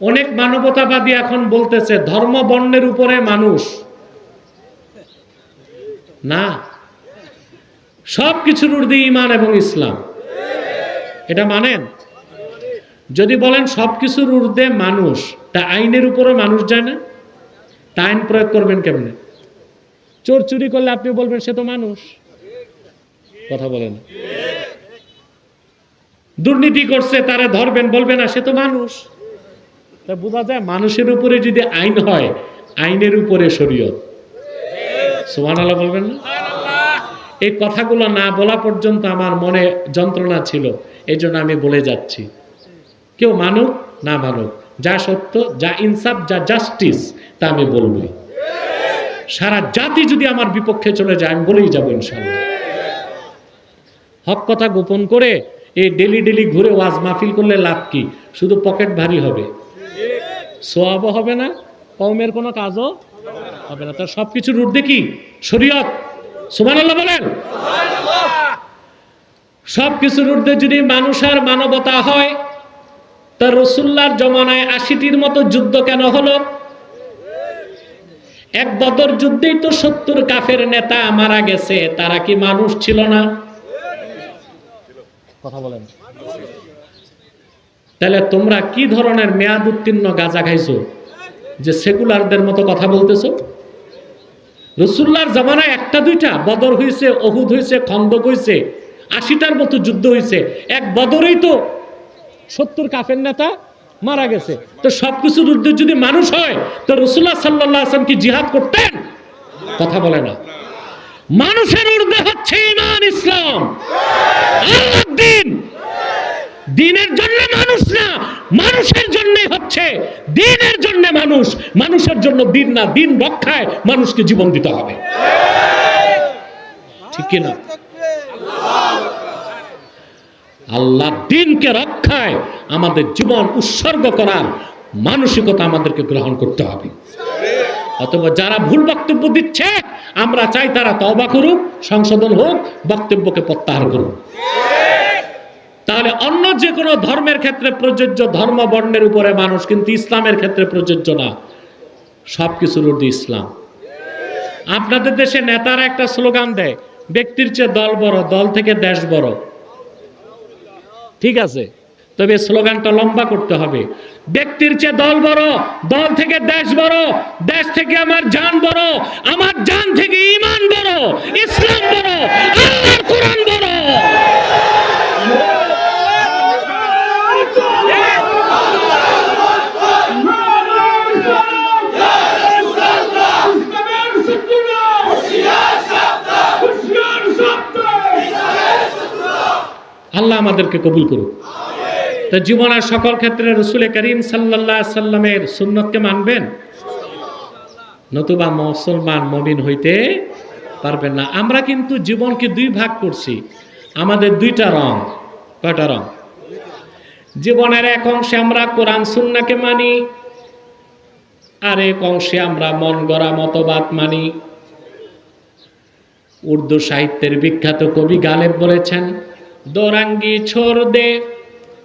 অনেক মানবতাবাদী এখন বলতেছে, ধর্ম বর্ণের উপরে মানুষ। না। সব কিছুর ঊর্ধ্বে ইমান এবং ইসলাম। এটা মানেন? যদি বলেন সব কিছুর ঊর্ধ্বে মানুষ, তা আইনের উপরে মানুষ যায় না? তা আইন প্রয়োগ করবেন কেমনে? চোর চুরি করলে আপনি বলবেন, সে তো মানুষ। কথা বলেন দুর্নীতি করছে, তারা ধরবেন বলবেন না, সে তো মানুষ। তা বোঝা যায় মানুষের উপরে যদি আইন হয় আইনের উপরে শরীয়ত। সুমান আল্লাহ বলবেন না? এই কথাগুলো না বলা পর্যন্ত আমার মনে যন্ত্রণা ছিল এই জন্য আমি বলে যাচ্ছি। কেউ মানুক না মানুক যা সত্য যা ইনসাফ যা জাস্টিস তা আমি বলবই। সারা জাতি যদি আমার বিপক্ষে চলে যায় আমি বলেই যাব ইনশাল্লাহ হক কথা গোপন করে এই ডেলি ডেলি ঘুরে ওয়াজ মাহফিল করলে লাভ কি? শুধু পকেট ভারী হবে। সোয়াবও হবে না কমের কোনো কাজও হবে না। তার সব কিছুর ঊর্ধ্বে কি? শরীয়ত। সুবহানাল্লাহ বলেন। সব কিছুর ঊর্ধ্বে যদি মানুষ আর মানবতা হয়, তা রসুল্লার জমানায় আশিটির মতো যুদ্ধ কেন হলো? এক বদর যুদ্ধেই তো সত্তর কাফের নেতা মারা গেছে, তারা কি মানুষ ছিল না? কথা বলেন। তাহলে তোমরা কি ধরনের মেয়াদ উত্তীর্ণ গাঁজা খাইছো? যে সেকুলারদের মতো কথা বলতেছো? রসুল্লার জামানায় একটা দুইটা, বদর হয়েছে অহুদ হয়েছে খন্দক হয়েছে আশিটার মতো যুদ্ধ হয়েছে এক বদরেই তো সত্তর কাফের নেতা মারা গেছে। তো সবকিছুর ঊর্ধ্বে যদি মানুষ হয়, তো রসুল্লাহ সাল্লাহ আসলাম কি জিহাদ করতেন? কথা বলে না। মানুষের ঊর্ধ্বে হচ্ছে ইমান, ইসলাম। আল্লাহর দিন। দিনের জন্য মানুষ না, মানুষের জন্য হচ্ছে। দিনের জন্য মানুষ, মানুষের জন্য দিন না, দিন রক্ষায় মানুষকে জীবন দিতে হবে। ঠিক কিনা আল্লাহ দিনকে রক্ষায় আমাদের জীবন উৎসর্গ করার মানসিকতা আমাদেরকে গ্রহণ করতে হবে। অথবা যারা ভুল বক্তব্য দিচ্ছে, আমরা চাই তারা তবা করুক, সংশোধন হোক, বক্তব্যকে প্রত্যাহার করুক। তাহলে অন্য যে কোনো ধর্মের ক্ষেত্রে প্রযোজ্য ধর্ম বর্ণের উপরে মানুষ কিন্তু ইসলামের ক্ষেত্রে প্রযোজ্য না। সব কিছুর ঊর্ধ্বে ইসলাম। আপনাদের দেশে নেতারা একটা স্লোগান দেয়, ব্যক্তির চেয়ে দল বড়, দল থেকে দেশ বড়। ঠিক আছে? তবে স্লোগানটা লম্বা করতে হবে। ব্যক্তির চেয়ে দল বড়, দল থেকে দেশ বড়, দেশ থেকে আমার জান বড়, আমার জান থেকে ইমান বড়, ইসলাম বড়, আল্লাহর কোরআন বড়। আল্লাহ আমাদেরকে কবুল করুক। তো জীবনের সকল ক্ষেত্রে রসুল করিম সাল্লাহ সাল্লামের সুন্নতকে মানবেন? নতুবা মুসলমান মমিন হইতে পারবেন না। আমরা কিন্তু জীবনকে দুই ভাগ করছি। আমাদের দুইটা রং। কয়টা রং? জীবনের এক অংশে আমরা কোরআন সুন্নাকে মানি, আর এক অংশে আমরা মন গড়া মতবাদ মানি। উর্দু সাহিত্যের বিখ্যাত কবি গালেব বলেছেন দোরাঙ্গি ছোড় দে,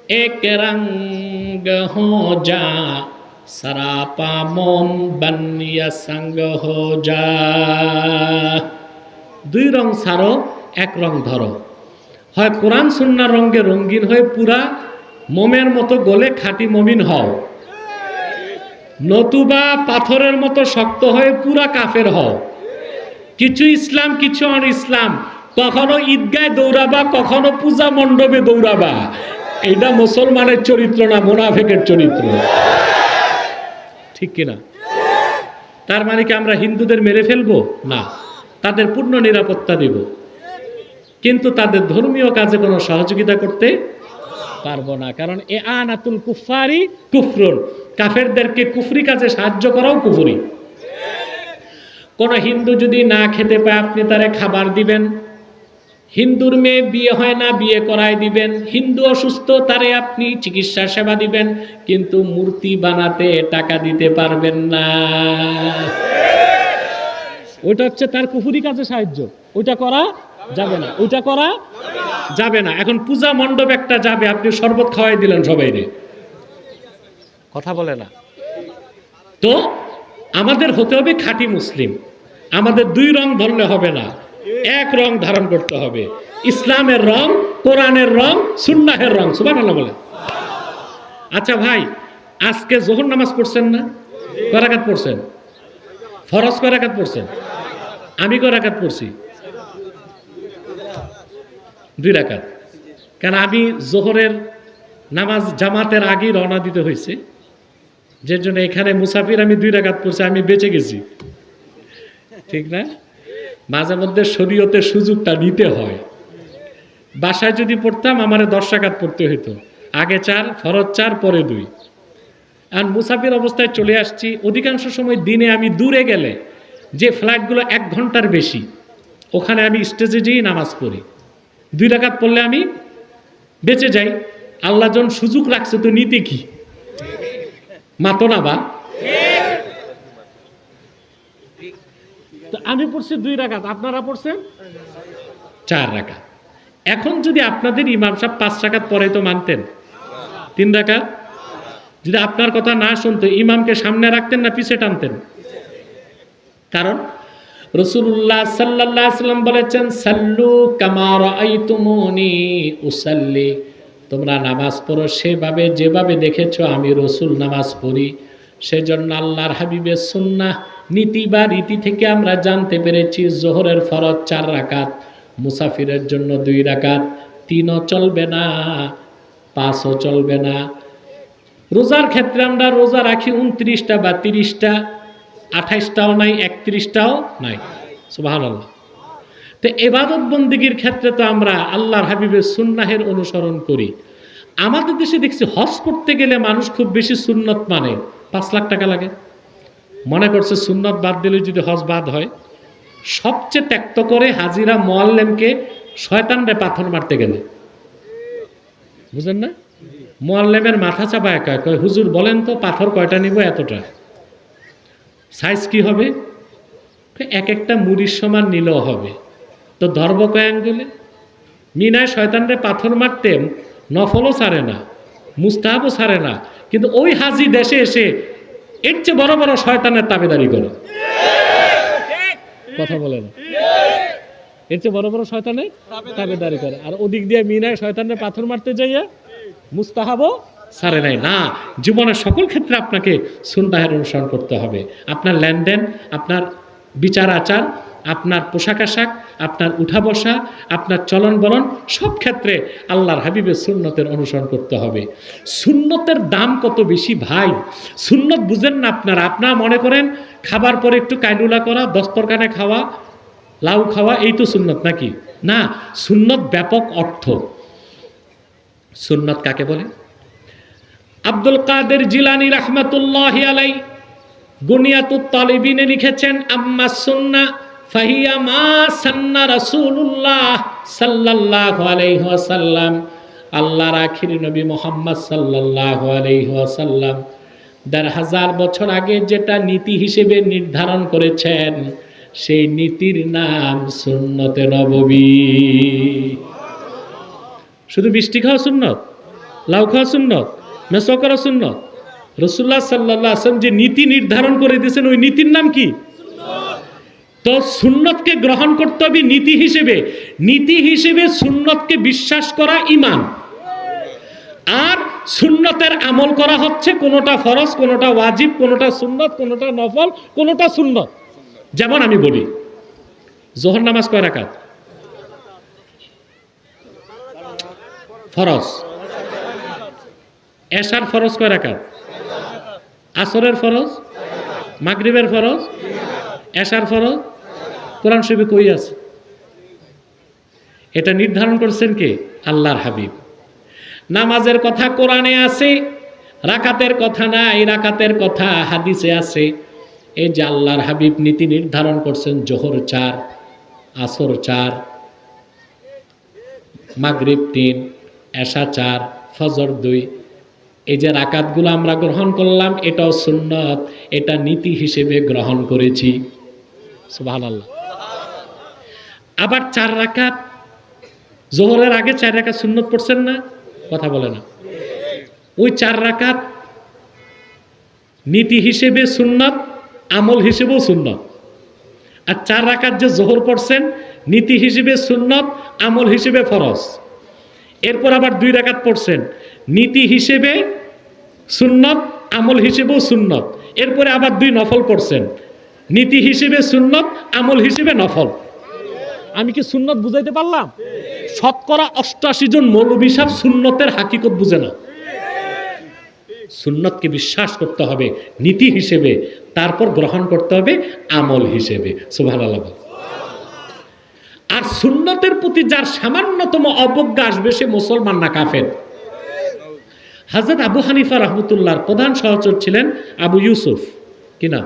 এক রঙ্গ হো যা। সরাপা মন বনিয়া সঙ্গ হো যা। দুই রং ছাড়ো, এক রং ধরো। হয় কোরআন সুন্না রঙ্গে রঙ্গিন হয়ে পুরা মোমের মতো গলে খাঁটি মমিন হও। নতুবা পাথরের মতো শক্ত হয়ে পুরা কাফের হও। কিছু ইসলাম, কিছু অন ইসলাম কখনো ঈদগায় দৌড়াবা, কখনো পূজা মণ্ডপে দৌড়াবা। এটা মুসলমানের চরিত্র না, মোনাফেকের চরিত্র। ঠিক কিনা? তার মানে কি আমরা হিন্দুদের মেরে ফেলব? না। তাদের পূর্ণ নিরাপত্তা দেব। কিন্তু তাদের ধর্মীয় কাজে কোনো সহযোগিতা করতে পারব না। কারণ এ আনাতুল কুফারি কুফরুন। কাফেরদেরকে কুফরি কাজে সাহায্য করাও কুফরি। কোন হিন্দু যদি না খেতে পায়, আপনি তারে খাবার দিবেন হিন্দুর মেয়ে বিয়ে হয় না, বিয়ে করায় দিবেন। হিন্দু অসুস্থ, তারে আপনি চিকিৎসা সেবা দিবেন, কিন্তু মূর্তি বানাতে টাকা দিতে পারবেন না। ওইটা হচ্ছে তার কুফুরি কাজে সাহায্য। ওইটা করা যাবে না। ওইটা করা যাবে না। এখন পূজা মণ্ডপ একটা যাবে, আপনি শরবত খাওয়াই দিলেন সবাইরে। কথা বলে না। তো আমাদের হতে হবে খাঁটি মুসলিম। আমাদের দুই রং ধরলে হবে না। এক রং ধারণ করতে হবে। ইসলামের রং, কোরআনের রং, সুন্নাহের রং। সুবান আল্লাহ বলে আচ্ছা ভাই, আজকে জোহর নামাজ পড়ছেন না? করাকাত পড়ছেন? ফরজ করাকাত পড়ছেন? আমি করাকাত পড়ছি? দুই রাকাত। কারণ আমি জোহরের নামাজ জামাতের আগেই রওনা দিতে হয়েছে। যে জন্য এখানে মুসাফির আমি দুই রাকাত পড়ছি, আমি বেঁচে গেছি। ঠিক না? মাঝে মধ্যে শরীয়তের সুযোগটা নিতে হয়। বাসায় যদি পড়তাম, আমার দশ রাকাত পড়তে হইতো। আগে চার, ফরজ চার, পরে দুই। আর মুসাফির অবস্থায় চলে আসছি। অধিকাংশ সময় দিনে আমি দূরে গেলে যে ফ্লাইটগুলো এক ঘণ্টার বেশি, ওখানে আমি স্টেজে যেয়েই নামাজ পড়ি। দুই রাকাত পড়লে আমি বেঁচে যাই। আল্লাহ জন সুযোগ রাখছে, তো নিতে কি? মাতো না বা? আমি পড়ছি দুই রাকাত, আপনারা পড়ছেন? চার রাকাত। এখন যদি আপনাদের ইমাম সাহেব পাঁচ রাকাত পরে তো মানতেন। তিন রাকাত? যদি আপনার কথা না শুনতো, ইমামকে সামনে রাখতেন না পিছে টানতেন? কারণ রসুল্লাহ সাল্লাহ সাল্লাম বলেছেন, সাল্লু কামার আইতুমনি উসাল্লি। তোমরা নামাজ পড়ো সেভাবে, যেভাবে দেখেছ আমি রসুল নামাজ পড়ি। সেজন্য আল্লাহর হাবিবের সুন্নাহ নীতি বা রীতি থেকে আমরা জানতে পেরেছি, জোহরের ফরজ চার রাকাত, মুসাফিরের জন্য দুই রাকাত, তিনও চলবে না, পাঁচও চলবে না। রোজার ক্ষেত্রে আমরা রোজা রাখি উনত্রিশটা বা তিরিশটা, আঠাইশটাও নাই, একত্রিশটাও নাই। সুবাহ তো এবাদত বন্দিগির ক্ষেত্রে তো আমরা আল্লাহর হাবিবের সুন্নাহের অনুসরণ করি। আমাদের দেশে দেখছি হজ করতে গেলে মানুষ খুব বেশি সুন্নত মানে। পাঁচ লাখ টাকা লাগে। মনে করছে সুন্নত বাদ দিলে যদি হজ বাদ হয়। সবচেয়ে ত্যক্ত করে হাজিরা মোয়াল্লেমকে শয়তানরে পাথর মারতে গেলে। বুঝলেন না? মোয়াল্লেমের মাথা চাপা একা কয়, হুজুর, বলেন তো পাথর কয়টা নিব এতটা? সাইজ কি হবে? এক একটা মুড়ির সমান নিলেও হবে। তো ধর্ম কয় মিনায় শয়তানরে পাথর মারতে নফলও ছাড়ে না। মুস্তাহাবও ছাড়ে না। কিন্তু ওই হাজি দেশে এসে এর চেয়ে বড় বড় শয়তানের তাবেদারি করে। কথা বলে না। এর চেয়ে বড় বড় শয়তানের তাবেদারি করে। আর ওদিক দিয়ে মিনায় শয়তানের পাথর মারতে যাইয়া মুস্তাহাবও সারে নাই। না, জীবনের সকল ক্ষেত্রে আপনাকে সুন্দাহের অনুসরণ করতে হবে। আপনার লেনদেন, আপনার বিচার আচার আপনার পোশাক আশাক, আপনার উঠা বসা, আপনার চলন বলন, সব ক্ষেত্রে আল্লাহর হাবিবের সুন্নতের অনুসরণ করতে হবে। সুন্নতের দাম কত বেশি ভাই? সুন্নত বুঝেন না আপনারা। আপনারা মনে করেন খাবার পরে একটু কাইলুলা করা দস্তরখানে খাওয়া, লাউ খাওয়া, এই তো সুন্নত নাকি? না, সুন্নত ব্যাপক অর্থ। সুন্নত কাকে বলে? আব্দুল কাদের জিলানি রহমতুল্লাহ আলাই গুনিয়াতুত তালিবিনে লিখেছেন, আম্মা সুন্না নবী মোহাম্মদ হাজার বছর আগে যেটা নীতি হিসেবে নির্ধারণ করেছেন, সেই নীতির নাম সুন্নতে নববী। শুধু বৃষ্টি খাওয়া সুন্নত? লাউ খাওয়া সুন্নত? মেসো করা সুন্নত? রসুল্লাহ সাল্লাহ আসলাম যে নীতি নির্ধারণ করে দিয়েছেন, ওই নীতির নাম কি? তো সুন্নতকে গ্রহণ করতে হবে নীতি হিসেবে। নীতি হিসেবে সুন্নতকে বিশ্বাস করা ইমান। আর সুন্নতের আমল করা হচ্ছে কোনোটা ফরজ, কোনোটা ওয়াজিব, কোনোটা সুন্নত, কোনোটা নফল, কোনোটা সুন্নত। যেমন আমি বলি, জোহর নামাজ কয় রাকাত? ফরজ। এশার ফরজ কয় রাকাত? আসরের ফরজ? মাগরিবের ফরজ? এশার ফরজ? কোরআন শরীফে কই আছে? এটা নির্ধারণ করছেন কে? আল্লাহর হাবিব। নামাজের কথা কোরআনে আছে, রাকাতের কথা নাই, রাকাতের কথা হাদিসে আছে। এই যে আল্লাহর হাবিব নীতি নির্ধারণ করছেন, জোহর চার, আসর চার, মাগরিব তিন, এশা চার, ফজর দুই। এই যে রাকাতগুলো আমরা গ্রহণ করলাম, এটাও সুন্নত, এটা নীতি হিসেবে গ্রহণ করেছি। সুবহানাল্লাহ। আবার চার রাকাত, জোহরের আগে চার রাকাত সুন্নত পড়ছেন না? কথা বলে না। ওই চার রাকাত নীতি হিসেবে সুন্নত, আমল হিসেবেও সুন্নত। আর চার রাকাত যে জোহর পড়ছেন, নীতি হিসেবে সুন্নত, আমল হিসেবে ফরজ। এরপর আবার দুই রাকাত পড়ছেন, নীতি হিসেবে সুন্নত, আমল হিসেবেও সুন্নত। এরপরে আবার দুই নফল পড়ছেন, নীতি হিসেবে সুন্নত, আমল হিসেবে নফল। আমি কি সুন্নত বুঝাইতে পারলাম? শতকরা অষ্টাশি জন মৌলবী সাহেব সুন্নতের হাকিকত বুঝে না। সুন্নতকে বিশ্বাস করতে হবে, নীতি হিসেবে, তারপর গ্রহণ করতে হবে আমল হিসেবে। সুভান আর সুন্নতের প্রতি যার সামান্যতম অবজ্ঞা আসবে, সে মুসলমান না কাফের। হাজরত আবু হানিফা রহমতুল্লাহর প্রধান সহচর ছিলেন আবু ইউসুফ। কি না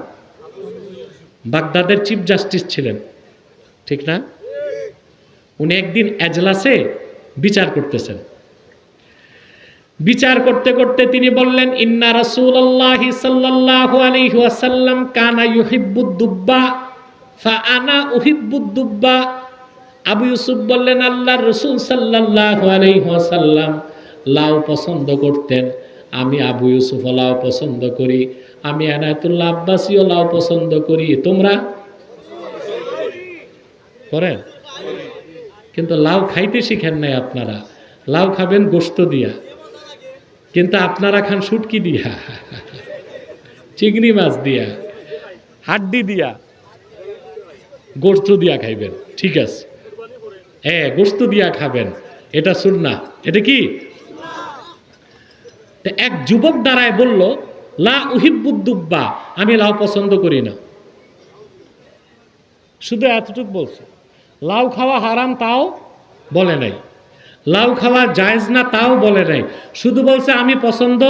বাগদাদের চিফ জাস্টিস ছিলেন। ঠিক না? উনি একদিন এজলাসে বিচার করতেছেন। বিচার করতে করতে তিনি বললেন, ইন্না রাসূলুল্লাহি সাল্লাল্লাহু আলাইহি ওয়াসাল্লাম কানা ইউহিব্বুদ দুব্বা, ফা আনা উহিব্বুদ দুব্বা। আবু ইউসুফ বললেন, আল্লাহর রাসূল সাল্লাল্লাহু আলাইহি ওয়াসাল্লাম লাউ পছন্দ করতেন। আমি আবু ইউসুফ লাউ পছন্দ করি, আমি এনায়েতুল্লাহ আব্বাসীও লাউ পছন্দ করি। তোমরা? করেন? কিন্তু লাউ খাইতে শিখেন নাই আপনারা। লাউ খাবেন গোস্ত দিয়া। কিন্তু আপনারা খান শুটকি দিয়া। চিংড়ি মাছ দিয়া। হাড্ডি দিয়া। গোস্ত দিয়া খাইবেন। ঠিক আছে। হ্যাঁ গোস্ত দিয়া খাবেন। এটা শুননা এটা কি? এক যুবক দাঁড়ায় বলল, লা উহিবুদ্দুব্বা আমি লাউ পছন্দ করি না। শুধু এতটুকু বলছে। লাউ খাওয়া হারাম তাও বলে নাই। লাউ খাওয়া জায়েজ না তাও বলে নাই। শুধু বলছে, আমি পছন্দ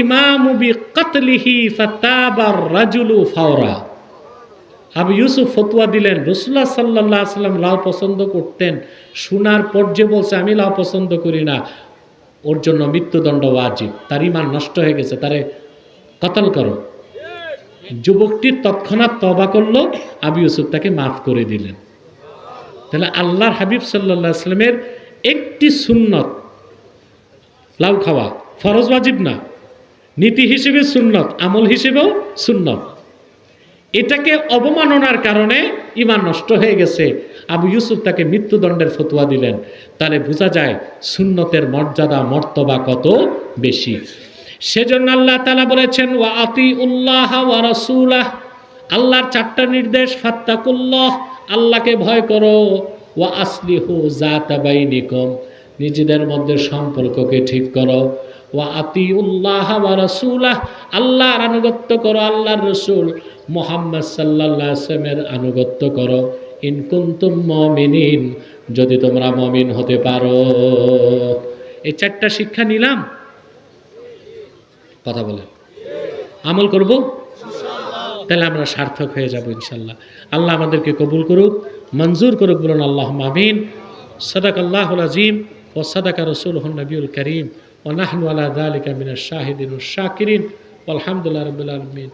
ইমামু বি কাতলিহি ফাতাবার রাজুলু ফাওরা। আবু ইউসুফ ফতুয়া দিলেন রসুল্লাহ সাল্লাহ সাল্লাম লাউ পছন্দ করতেন। শোনার পর যে বলছে, আমি লাউ পছন্দ করি না, ওর জন্য মৃত্যুদণ্ড ওয়াজিব। তার ইমান নষ্ট হয়ে গেছে, তারে কতল করো। যুবকটি তৎক্ষণাৎ তবা করল, আবু ইউসুফ তাকে মাফ করে দিলেন। তাহলে আল্লাহর হাবিব সাল্লাহ আসলামের একটি সুন্নত, লাউ খাওয়া, ফরজ ওয়াজিব না। নীতি হিসেবে সুন্নত, আমল হিসেবেও সুন্নত। এটাকে অবমাননার কারণে ইমান নষ্ট হয়ে গেছে। আবু ইউসুফ তাকে মৃত্যুদণ্ডের ফতুয়া দিলেন। তাহলে বোঝা যায় সুন্নতের মর্যাদা, মর্তবা কত বেশি। সেজন্য আল্লাহ তালা বলেছেন, ওয়া আতি উল্লাহ ওয়া আল্লাহর চারটা নির্দেশ, ফাত্তাকুল্লাহ, আল্লাহকে ভয় করো। ওয়া আসলিহু জাতাবাইনিকুম নিজেদের মধ্যে সম্পর্ককে ঠিক করো। ওয়া আতি উল্লাহ ওয়া আল্লাহর আনুগত্য করো, আল্লাহর রসুল মোহাম্মদ সাল্লাহ আসলামের আনুগত্য করো। ইন কুন্তুম মমিনিন, যদি তোমরা মমিন হতে পারো। এই চারটা শিক্ষা নিলাম। কথা বলেন আমল করব? তাহলে আমরা সার্থক হয়ে যাব ইনশাল্লাহ আল্লাহ আমাদেরকে কবুল করুক, মঞ্জুর করুক, বলুন আল্লাহ মামিন সদাক আল্লাহ আজিম ও সদাকা রসুল নবীল করিম। ও নাহনু আল্লাহ আলিকা মিনা শাহিদিন শাকিরিন। আলহামদুলিল্লাহ রবিল আলমিন।